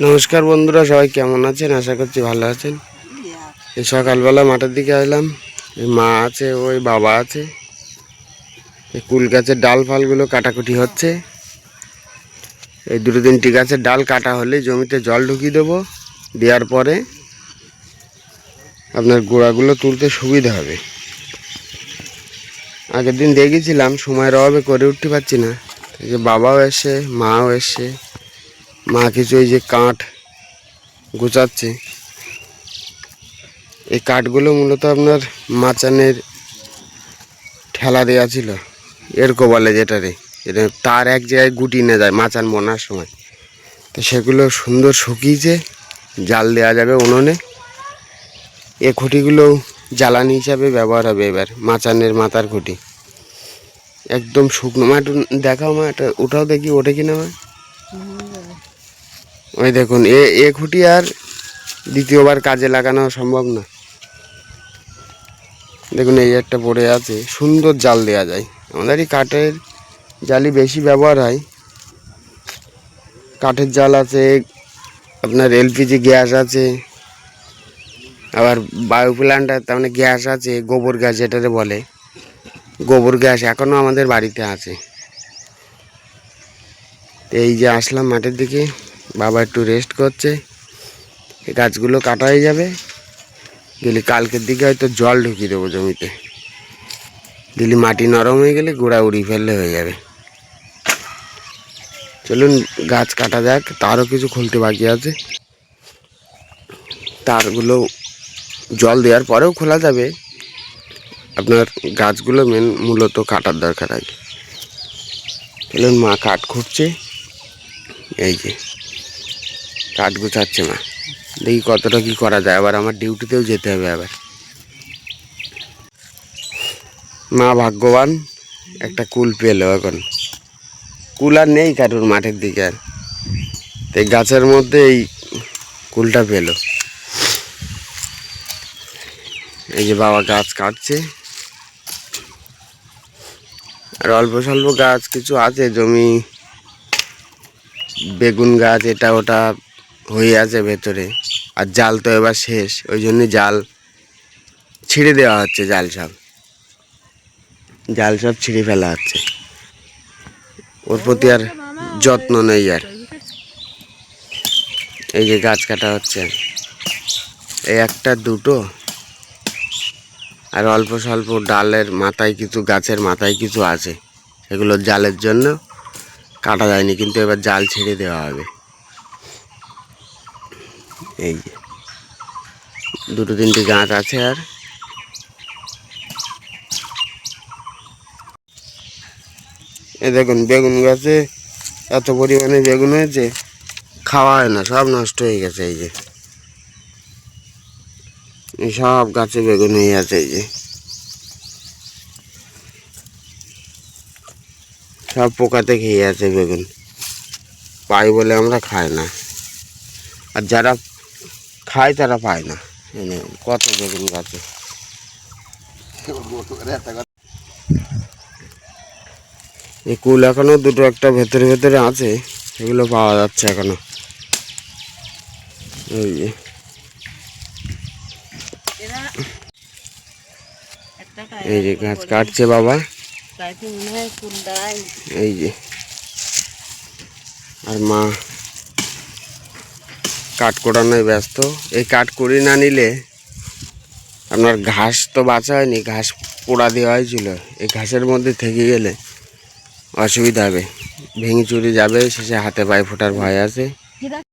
নমস্কার বন্ধুরা, সবাই কেমন আছেন? আশা করছি ভালো আছেন। এই সকালবেলা মাঠের দিকে আসলাম। এই মা আছে, ওই বাবা আছে। এই কুল গাছের ডাল ফালগুলো কাটাকুটি হচ্ছে। এই দুটো তিনটি গাছের ডাল কাটা হলে জমিতে জল ঢুকিয়ে দেবো। দেওয়ার পরে আপনার গোড়াগুলো তুলতে সুবিধা হবে। আগের দিন দেখেছিলাম, সময়ের অভাবে করে উঠতে পারছি না। যে বাবাও এসে মাও এসে মা কিছু এই যে কাঠ গোছাচ্ছে। এই কাঠগুলো মূলত আপনার মাচানের ঠেলা দেওয়া ছিল। এরকো বলে যেটারে যেটা তার এক জায়গায় গুটি নিয়ে যায় মাচান বোনার সময়। তো সেগুলো সুন্দর শুকিয়েছে, জাল দেওয়া যাবে উনুনে। এ খুঁটিগুলো জ্বালানি হিসাবে ব্যবহার হবে এবার, মাচানের মাথার খুঁটি। একদম শুকনো। মা একটু দেখাও মা এটা ওটাও দেখি, ওঠে কিনা মা? ওই দেখুন, এ এ খুঁটি আর দ্বিতীয়বার কাজে লাগানো সম্ভব না। দেখুন, এই একটা পড়ে আছে, সুন্দর জাল দেওয়া যায়। আমাদের এই কাঠের জালই বেশি ব্যবহার হয়। কাঠের জাল আছে, আপনার এলপিজি গ্যাস আছে, আবার বায়ু প্ল্যান্টার তার মানে গ্যাস আছে, গোবর গ্যাস যেটাতে বলে। গোবর গ্যাস এখনও আমাদের বাড়িতে আছে। এই যে আসলাম মাঠের দিকে। বাবা একটু রেস্ট করছে। এই গাছগুলো কাটা হয়ে যাবে। গেলে কালকের দিকে হয়তো জল ঢুকিয়ে দেবো জমিতে। দিলি মাটি নরম হয়ে গেলে গোড়া উড়ি ফেললে হয়ে যাবে। চলুন গাছ কাটা যাক, তারও কিছু খুলতে বাকি আছে। তারগুলো জল দেওয়ার পরেও খোলা যাবে। আপনার গাছগুলো মেন মূলত কাটার দরকার আগে। চলুন মা কাঠ খুঁটছে এই যে। কাঠ গুছাচ্ছে মা দেখি কতটা কি করা যায়। আবার আমার ডিউটিতেও যেতে হবে আবার। মা ভাগ্যবান, একটা কুল পেল এখন। কুল আর নেই কারুর মাঠের দিকে আর। তো গাছের মধ্যে এই কুলটা পেল। এই যে বাবা গাছ কাটছে। আর অল্প স্বল্প গাছ কিছু আছে, জমি, বেগুন গাছ, এটা ওটা হয়ে আছে ভেতরে। আর জাল তো এবার শেষ, ওই জন্য জাল ছিঁড়ে দেওয়া হচ্ছে, জাল সব। জাল সব ছিঁড়ে ফেলা হচ্ছে। ওর প্রতি আর যত্ন নেই আর। এই যে গাছ কাটা হচ্ছে। এই একটা, দুটো। আর অল্প স্বল্প ডালের মাথায় কিছু, গাছের মাথায় কিছু আছে। এগুলো জালের জন্য কাটা যায়নি, কিন্তু এবার জাল ছেড়ে দেওয়া হবে। এই যে। দুটো তিনটি গাছ আছে আর। এ দেখুন, বেগুন গাছে এত পরিমাণে বেগুন হয়েছে, খাওয়া হয় না, সব নষ্ট হয়ে গেছে এই যে। সব গাছে বেগুন হয়ে আছে এই যে। সব পোকাতে খেয়ে আছে বেগুন। পাই বলে আমরা খাই না। আর যারা খায় তারা পায় না। দেখুন, কত বেগুন গাছে। এই কুল এখনও দুটো একটা ভেতরে ভেতরে আছে সেগুলো পাওয়া যাচ্ছে এখনও। এই যে। এই যে গাছ কাটছে বাবা। এই যে। আর মা কাঠ করানোয় ব্যস্ত। এই কাট কুড়ি না নিলে আপনার ঘাস তো বাঁচা হয়নি, ঘাস পোড়া দেওয়া হয়েছিল। এই ঘাসের মধ্যে থেকে গেলে অসুবিধা হবে। ভেঙে চুরি যাবে, শেষে হাতে পায়ে ফোটার ভয় আছে।